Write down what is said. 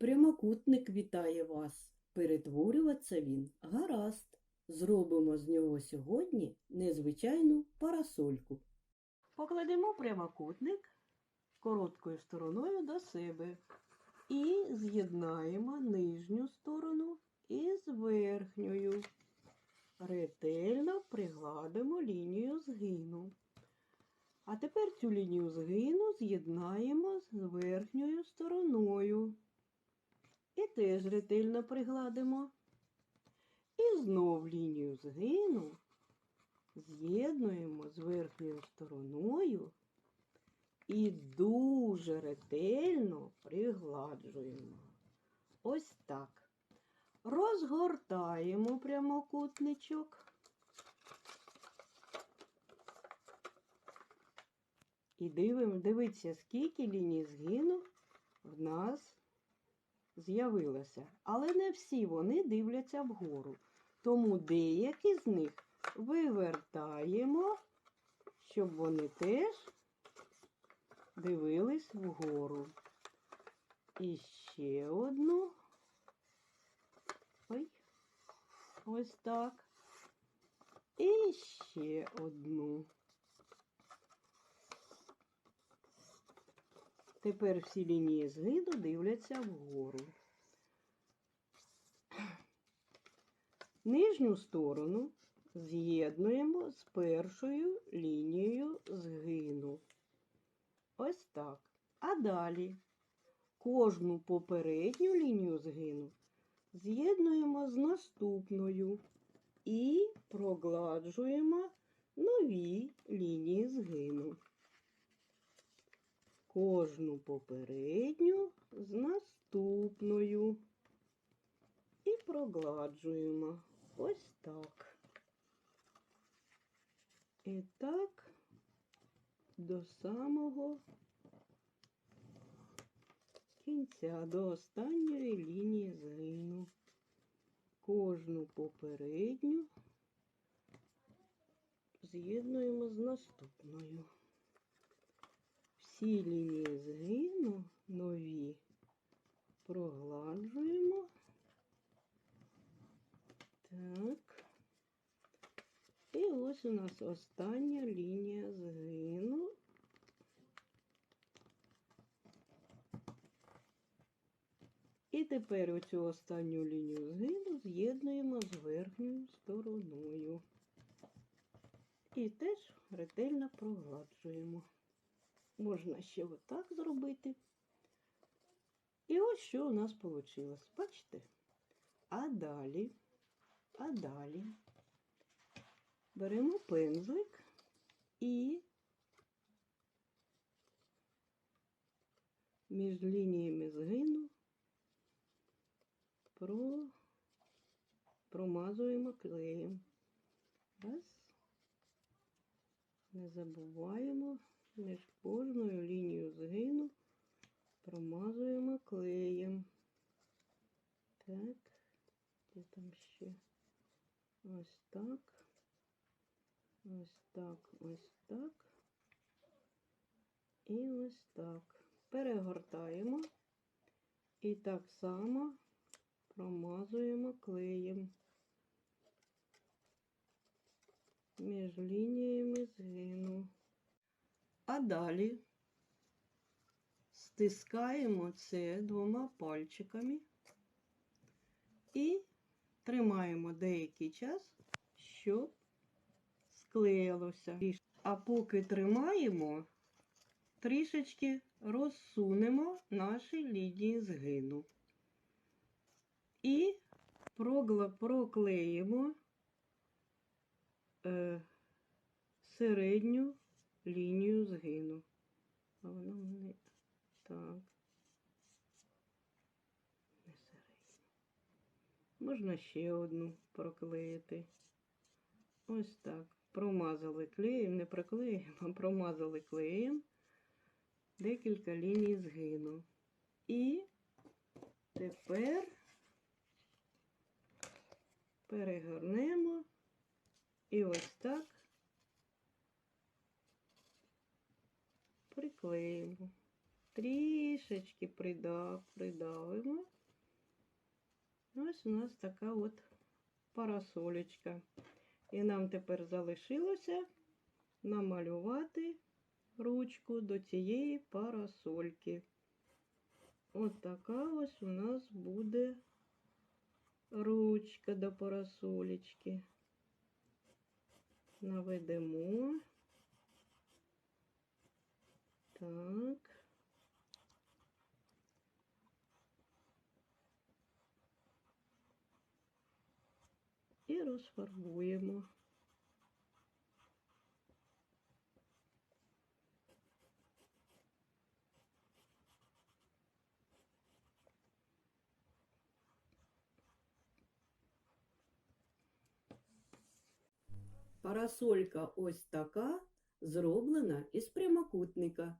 Прямокутник вітає вас. Перетворюватися він гаразд. Зробимо з нього сьогодні незвичайну парасольку. Покладемо прямокутник короткою стороною до себе і з'єднаємо нижню сторону із верхньою. Ретельно пригладимо лінію згину. А тепер цю лінію згину з'єднаємо з верхньою теж ретельно пригладимо. І знов лінію згину з'єднуємо з верхньою стороною і дуже ретельно пригладжуємо. Ось так. Розгортаємо прямокутничок. І дивимо, дивіться, скільки ліній згину в нас з'явилося. Але не всі вони дивляться вгору. Тому деякі з них вивертаємо, щоб вони теж дивились вгору. І ще одну. Ой, ось так. І ще одну. Тепер всі лінії згину дивляться вгору. Нижню сторону з'єднуємо з першою лінією згину. Ось так. А далі кожну попередню лінію згину з'єднуємо з наступною і прогладжуємо нові лінії згину. Кожну попередню з наступною і прогладжуємо ось так. І так до самого кінця, до останньої лінії згину. Кожну попередню з'єднуємо з наступною. Всі лінії згину нові прогладжуємо. Так. І ось у нас остання лінія згину. І тепер оцю останню лінію згину з'єднуємо з верхньою стороною. І теж ретельно прогладжуємо. Можна ще отак зробити. І ось що у нас вийшло. Бачите? А далі, а далі беремо пензлик і між лініями згину про... промазуємо клеєм. Раз. Не забуваємо між кожною лінією згину промазуємо клеєм. Так, де там ще? Ось так. Ось так, ось так. І ось так. Перегортаємо і так само промазуємо клеєм між лініями згину. Далі стискаємо це двома пальчиками і тримаємо деякий час, щоб склеїлося. А поки тримаємо, трішечки розсунемо наші лінії згину. І проклеїмо е, середню лінію згину. А воно не так. Не середню. Можна ще одну проклеїти. Ось так. Промазали клеєм, не проклеїмо, а промазали клеєм декілька ліній згину. І тепер перегорнемо і ось так приклеїмо. трішечки придав, придавимо. Ось у нас така от парасолечка. І нам тепер залишилося намалювати ручку до цієї парасольки. От така ось у нас буде ручка до парасолечки. Наведемо. Так. І розфарбуємо. Парасолька ось така, зроблена із прямокутника.